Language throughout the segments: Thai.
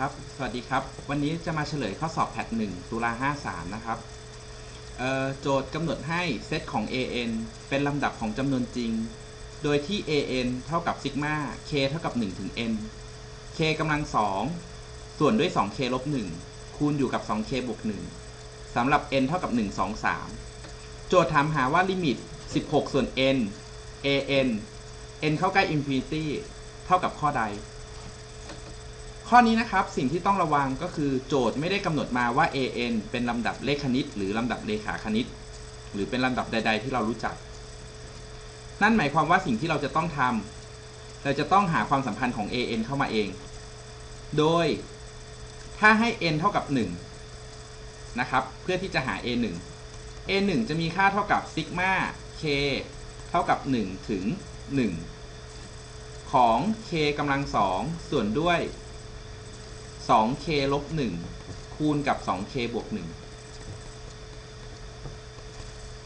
ครับ สวัสดีครับ วันนี้จะมาเฉลยข้อสอบแพทหนึ่งตุลา53 นะครับ โจทย์กำหนดให้เซตของ an เป็นลำดับของจำนวนจริง โดยที่ an เท่ากับซิกมา k เท่ากับ1ถึง n k กำลัง 2 ส่วนด้วย 2k ลบ1คูณอยู่กับ 2k บวก1สำหรับ n เท่ากับ 1 2 3 โจทย์ถามหาว่าลิมิต 16 ส่วน n an n เข้าใกล้ infinity เท่ากับข้อใด ข้อนี้นะครับสิ่งที่ต้องระวังก็คือโจทย์ไม่ได้กำหนดมาว่า an เป็นลำดับเลขคณิต หรือลำดับเลขาคณิต หรือเป็นลำดับใด ๆ ที่เรารู้จัก นั่นหมายความว่าสิ่งที่เราจะต้องทำเราจะต้องหาความสัมพันธ์ของ an เข้ามาเอง โดยถ้าให้ n เท่ากับ 1 นะครับ เพื่อที่จะหา a1 a1 จะมีค่าเท่ากับซิกมา k เท่ากับ 1 ถึง 1 ของ k กำลัง2ส่วนด้วย 2k ลบ1คูณกับ 2k บวก1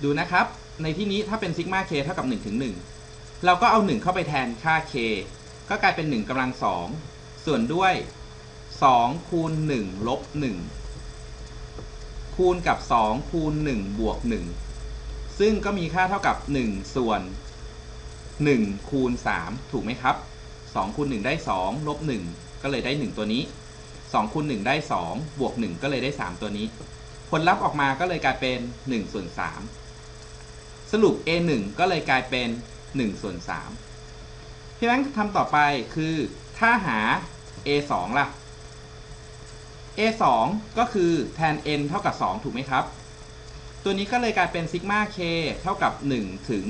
ดูนะครับ ในที่นี้ถ้าเป็นซิกมา k เท่ากับ1ถึง1เราก็เอา 1 เข้าไปแทนค่า k ก็กลายเป็น 1กำลัง 2 ส่วนด้วย 2 คูณ 1 ลบ 1 คูณกับ 2 คูณ 1 บวก 1 ซึ่งก็มีค่าเท่ากับ 1 ส่วน 1 คูณ 3 ถูกไหมครับ 2 คูณ 1 ได้ 2 ลบ 1 ก็เลยได้ 1 ตัวนี้ 2คูณ1ได้ 2 บวก 1 ก็เลยได้ 3 ตัวนี้ ผลลัพธ์ออกมาก็เลยกลายเป็น1ส่วน3สรุป a 1 ก็เลยกลายเป็น1ส่วน3พี่แบงค์ทำต่อไปคือถ้าหา a 2 ล่ะ a 2 ก็คือแทน n เท่ากับ 2 ถูกไหมครับ ตัวนี้ก็เลยกลายเป็นซิกมา k เท่ากับ 1 ถึง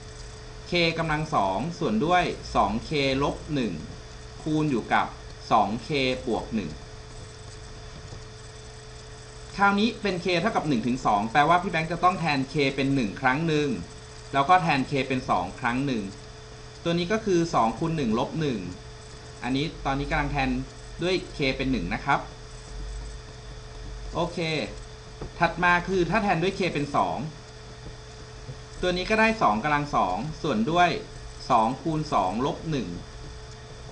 2 k กำลัง 2 ส่วนด้วย 2k ลบ 1 คูณอยู่กับ 2k บวก 1 คราวนี้เป็น k เท่ากับ1ถึง2แปลว่าพี่แบงค์จะต้องแทน k เป็น 1 ครั้งหนึ่ง แล้วก็แทน k เป็น 2 ครั้งหนึ่ง ตัวนี้ก็คือ2คูณ1ลบ1อันนี้ตอนนี้กำลังแทนด้วย k เป็น 1 นะครับ โอเค ถัดมาคือถ้าแทนด้วย k เป็น 2 ตัวนี้ก็ได้ 2กำลัง 2 ส่วนด้วย2คูณ2ลบ1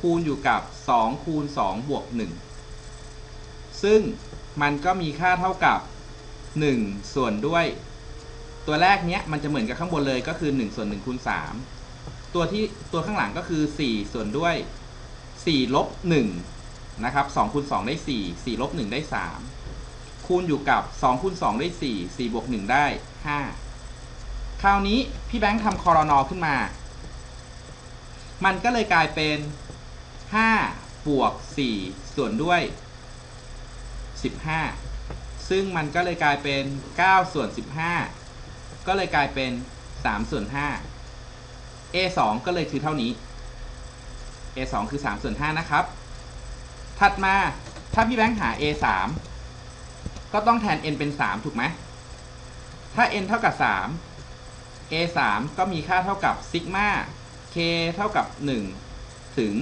คูณอยู่กับ2คูณ2บวก1ซึ่งมันก็มีค่าเท่ากับ 1 ส่วนด้วย ตัวแรกเนี้ยมันจะเหมือนกับข้างบนเลยก็คือ 1 ส่วน1คูณ3ตัวที่ตัวข้างหลังก็คือ 4 ส่วนด้วย 4 ลบ1นะครับ2คูณ2ได้ 4 4ลบ1ได้ 3 คูณอยู่กับ2คูณ2ได้ 4 4บวก1ได้ 5 คราวนี้พี่แบงค์ทำคอรนอขึ้นมา มันก็เลยกลายเป็น 5 บวก 4 ส่วนด้วย 15 ซึ่งมันก็เลยกลายเป็น 9 ส่วน 15 ก็เลยกลายเป็น 3 ส่วน 5 a 2ก็เลยคือเท่านี้ a 2คือ 3 ส่วน 5 นะครับ ถัดมาถ้าพี่แบงค์หา a 3ก็ต้องแทน n เป็น 3 ถูกไหม ถ้า n เท่ากับ 3 a 3ก็มีค่าเท่ากับซิกมา k เท่ากับ 1 ถึง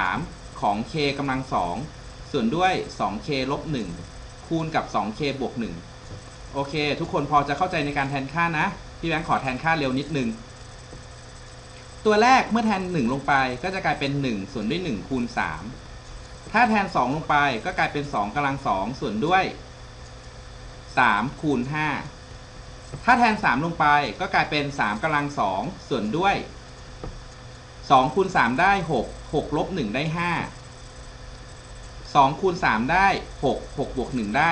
3 ของ k กำลัง 2 ส่วนด้วย 2k ลบ 1 คูณกับ 2k บวก 1 โอเค ทุกคนพอจะเข้าใจในการแทนค่านะ พี่แบงค์ขอแทนค่าเร็วนิดนึง ตัวแรกเมื่อแทน 1 ลงไปก็จะกลายเป็น 1 ส่วนด้วย 1 คูณ 3 ถ้าแทน 2 ลงไปก็กลายเป็น 2กำลัง 2 ส่วนด้วย 3 คูณ 5 ถ้าแทน 3 ลงไปก็กลายเป็น 3กำลัง 2 ส่วนด้วย 2คูณ3ได้ 6 6ลบ1ได้ 5 2คูณ3ได้ 6 6บวก1ได้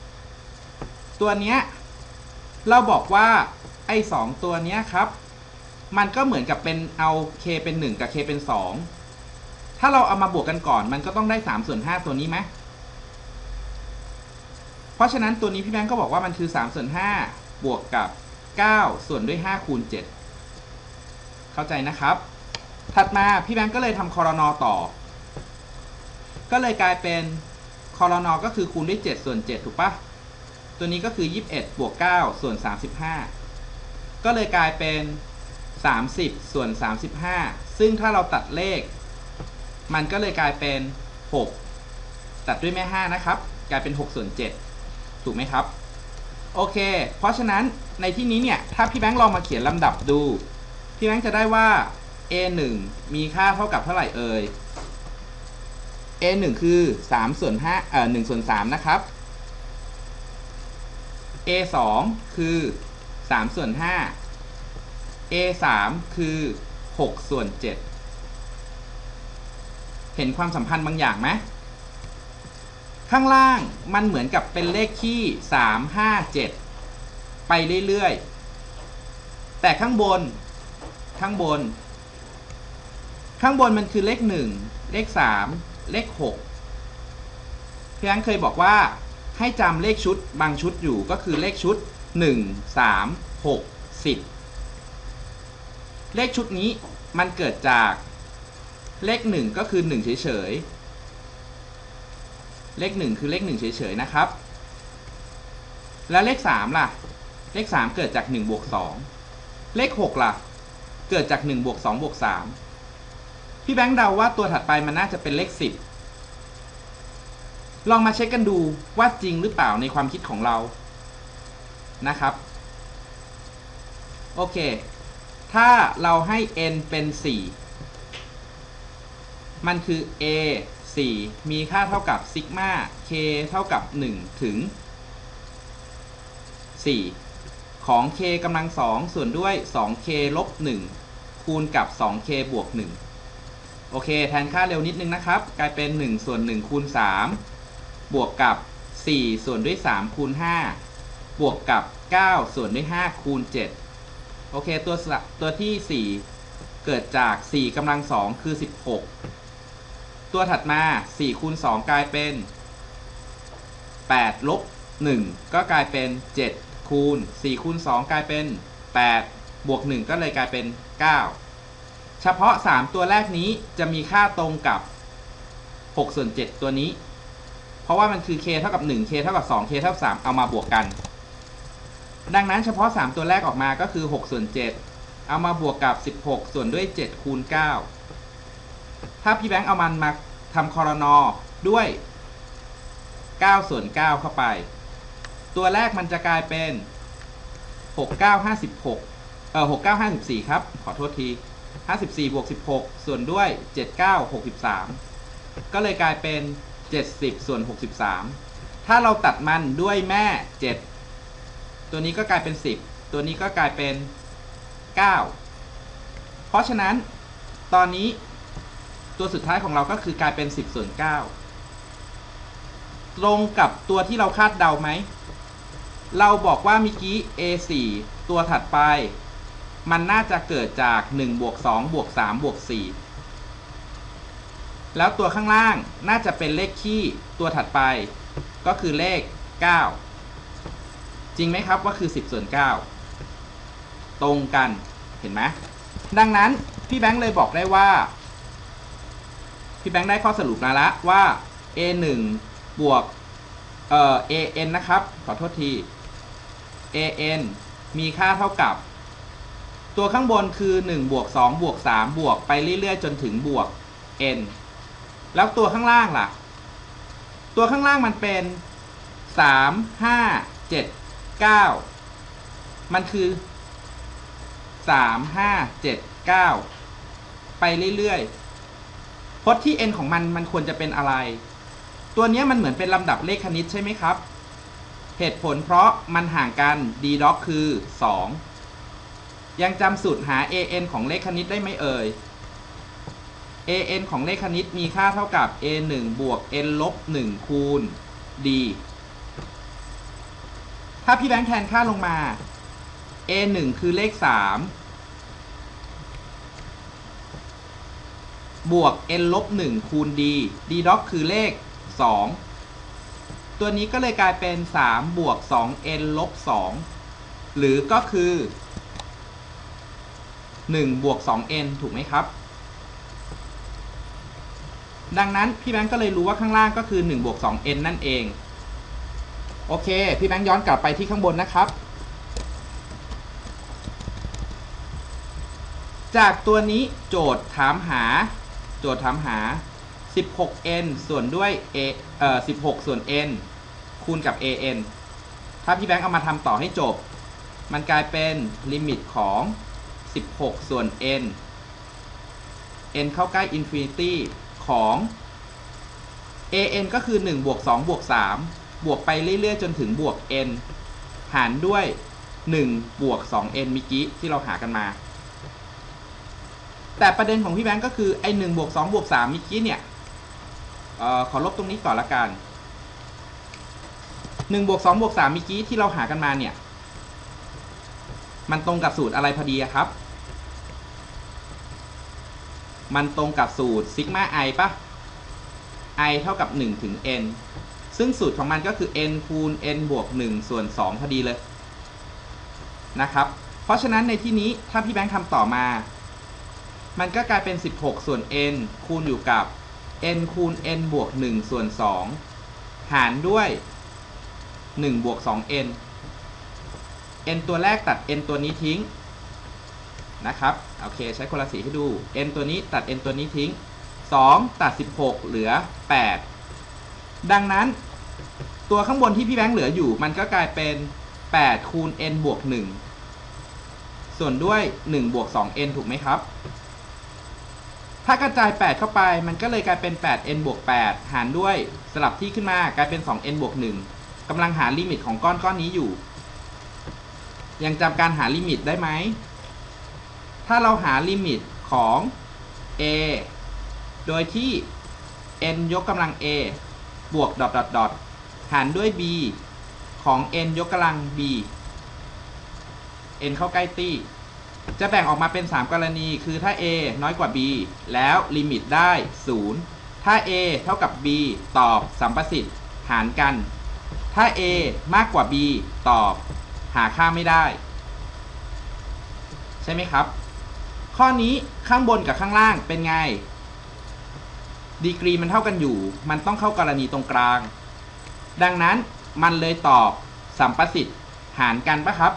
7 ตัวเนี้ยเราบอกว่าไอ้2ตัวเนี้ยครับ มันก็เหมือนกับเป็นเอา k เป็น 1 กับ k เป็น 2 ถ้าเราเอามาบวกกันก่อน มันก็ต้องได้3ส่วน5ตัวนี้ไหมเพราะฉะนั้นตัวนี้พี่แบงก์ก็บอกว่ามันคือ3ส่วน5บวกกับ 9 ส่วนด้วย 5 คูณ 7 เข้าใจนะครับ ถัดมาพี่แบงก์ก็เลยทำคอรนอต่อ ก็เลยกลายเป็นคอรนอก็คือคูณด้วย 7 ส่วน 7 ถูกปะตัวนี้ก็คือ 21 บวก 9 ส่วน 35 ก็เลยกลายเป็น 30 ส่วน 35 ซึ่งถ้าเราตัดเลข มันก็เลยกลายเป็น 6 ตัดด้วยแม่ 5 นะครับ กลายเป็น 6 ส่วน 7 ถูกไหมครับ โอเค เพราะฉะนั้นในที่นี้เนี่ย ถ้าพี่แบงค์ลองมาเขียนลำดับดู พี่แบงค์จะได้ว่า a 1มีค่าเท่ากับเท่าไหร่เอ่ย a 1คือ3ส่วน5เอ่อ1ส่วน3นะครับ a 2คือ3ส่วน5 a 3คือ6ส่วน7เห็นความสัมพันธ์บางอย่างไหมข้างล่างมันเหมือนกับเป็นเลขที่ 3 5 7 ไปเรื่อยๆ แต่ข้างบน ข้างบน ข้างบนมันคือเลข 1 เลข 3 เลข 6 พี่อังเคยบอกว่าให้จำเลขชุดบางชุดอยู่ก็คือเลขชุด 1 3 6 10 เลขชุดนี้มันเกิดจากเลข 1 ก็คือ 1 เฉยๆ เลข 1 คือเลข 1 เฉยๆ นะครับ แล้วเลข 3 ล่ะ เลข 3 เกิดจาก1บวก2เลข 6 ล่ะ เกิดจาก1บวก2บวก3พี่แบงค์เดาว่าตัวถัดไปมันน่าจะเป็นเลข 10 ลองมาเช็คกันดูว่าจริงหรือเปล่าในความคิดของเรานะครับ โอเค ถ้าเราให้ n เป็น 4 มันคือ a 4 มีค่าเท่ากับซิกมา k เท่ากับ 1 ถึง 4 ของ k กำลัง2ส่วนด้วย 2k ลบ1คูณกับ 2k บวก1โอเค แทนค่าเร็วนิดนึงนะครับ กลายเป็น 1 ส่วน 1 คูณ 3 บวกกับ 4 ส่วนด้วย 3 คูณ 5 บวกกับ 9 ส่วนด้วย 5 คูณ 7 โอเค ตัวตัวที่ 4 เกิดจาก 4กำลัง2คือ 16 ตัวถัดมา 4 คูณ 2 กลายเป็น8ลบ1ก็กลายเป็น 7 คูณ4คูณ2กลายเป็น 8 บวก 1 ก็เลยกลายเป็น 9 เฉพาะ 3 ตัวแรกนี้จะมีค่าตรงกับ6ส่วน7ตัวนี้ เพราะว่ามันคือ k เท่ากับ 1 k เท่ากับ 2 k เท่ากับ 3 เอามาบวกกัน ดังนั้นเฉพาะ 3 ตัวแรกออกมาก็คือ6ส่วน7เอามาบวกกับ 16 ส่วนด้วย 7 คูณ 9 ถ้าพี่แบงค์เอามันมาทำคอรนอด้วย 9 ส่วน 9 เข้าไป ตัวแรกมันจะกลายเป็น 6956 เอ่อ 6954 ครับ ขอโทษที 54บวก16 ส่วนด้วย 79 63 ก็เลยกลายเป็น 70 ส่วน 63 ถ้าเราตัดมันด้วยแม่ 7 ตัวนี้ก็กลายเป็น 10 ตัวนี้ก็กลายเป็น 9 เพราะฉะนั้นตอนนี้ตัวสุดท้ายของเราก็คือกลายเป็น 10 ส่วน 9 ตรงกับตัวที่เราคาดเดาไหม เราบอกว่าเมื่อกี้ A4 ตัวถัดไป มันน่าจะเกิดจาก1บวก2บวก3บวก4แล้วตัวข้างล่างน่าจะเป็นเลขคี่ตัวถัดไป ก็คือเลข 9 จริงไหมครับว่าคือ 10ส่วน9 ตรงกันเห็นไหมดังนั้นพี่แบงค์เลยบอกได้ว่า พี่แบงค์ได้ข้อสรุปมาแล้วว่า A1 บวกเอ่อ AN นะครับ ขอโทษที AN มีค่าเท่ากับ ตัวข้างบนคือ1บวก2บวก3บวกไปเรื่อยๆ จนถึงบวก n แล้วตัวข้างล่างล่ะ ตัวข้างล่างมันเป็น 3 5 7 9 มันคือ 3 5 7 9 ไปเรื่อยๆพจน์ที่ n ของมันมันควรจะเป็นอะไร ตัวนี้มันเหมือนเป็นลำดับเลขคณิตใช่ไหมครับ เหตุผลเพราะมันห่างกัน d doc คือ 2 ยังจำสูตรหา an ของเลขคณิตได้ไหมเอ่ย an ของเลขคณิตมีค่าเท่ากับ a 1บวก n ลบ1คูณ d ถ้าพี่แบงค์แทนค่าลงมา a 1คือเลข 3 บวก n ลบ1คูณ d d doc คือเลข 2 ตัวนี้ก็เลยกลายเป็น3บวก 2n ลบ 2 หรือก็คือ 1 บวก 2n ถูกไหมครับ ดังนั้นพี่แบงค์ก็เลยรู้ว่าข้างล่างก็คือ 1 บวก 2n นั่นเอง โอเค พี่แบงค์ย้อนกลับไปที่ข้างบนนะครับ จากตัวนี้โจทย์ถามหา โจทย์ถามหา 16n ส่วนด้วย a เอ่อ16 ส่วน n คูณกับ an ถ้าพี่แบงค์เอามาทำต่อให้จบ มันกลายเป็นลิมิตของ 16 ส่วน n n เข้าใกล้ infinity ของ an ก็คือ 1 บวก 2 บวก 3 บวกไปเรื่อย ๆ จนถึงบวก n หารด้วย 1 บวก 2n มิกี้ที่เราหากันมา แต่ประเด็นของพี่แบงก์ก็คือ ไอ้1บวก 2 บวก 3มิกี้เนี่ย ออขอลบตรงนี้ก่อนละกัน1บวก2บวก3เมิกี้ที่เราหากันมาเนี่ย มันตรงกับสูตรอะไรพอดีครับ มันตรงกับสูตรซิกมา i ปะ i เท่ากับ 1 ถึง n ซึ่งสูตรของมันก็คือ n คูณ n บวก 1 ส่วน 2 พอดีเลยนะครับ เพราะฉะนั้นในที่นี้ถ้าพี่แบงค์ทำต่อมา มันก็กลายเป็น 16 ส่วน n คูณอยู่กับ n คูณ n บวก 1 ส่วน 2 หารด้วย 1 บวก 2n n ตัวแรกตัด n ตัวนี้ทิ้งนะครับ โอเค ใช้คนละสีให้ดู n ตัวนี้ตัด n ตัวนี้ทิ้ง 2 ตัด 16 เหลือ 8 ดังนั้น ตัวข้างบนที่พี่แบงค์เหลืออยู่ มันก็กลายเป็น 8 คูณ n บวก 1 ส่วนด้วย 1 บวก 2n ถูกไหมครับ ถ้ากระจาย 8 เข้าไปมันก็เลยกลายเป็น 8n บวก 8 หารด้วยสลับที่ขึ้นมากลายเป็น 2n บวก 1กำลังหาลิมิตของก้อนก้อนนี้อยู่ ยังจำการหาลิมิตได้ไหม ถ้าเราหาลิมิตของ a โดยที่ n ยกกำลัง a บวกดอทดอทดอทหารด้วย b ของ n ยกกำลัง b n เข้าใกล้ตี้ จะแบ่งออกมาเป็น 3 กรณี คือถ้า a น้อยกว่า b แล้วลิมิตได้ 0 ถ้า a เท่ากับ b ตอบสัมประสิทธิ์หารกัน ถ้า a มากกว่า b ตอบ หาค่าไม่ได้ ใช่ไหมครับ ข้อนี้ข้างบนกับข้างล่างเป็นไง ดีกรีมันเท่ากันอยู่ มันต้องเข้ากรณีตรงกลาง ดังนั้นมันเลยตอบสัมประสิทธิ์หารกันปะครับ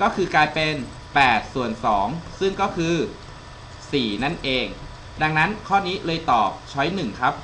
ก็คือกลายเป็น 8 ส่วน 2 ซึ่งก็คือ 4 นั่นเอง ดังนั้นข้อนี้เลยตอบช้อย1ครับ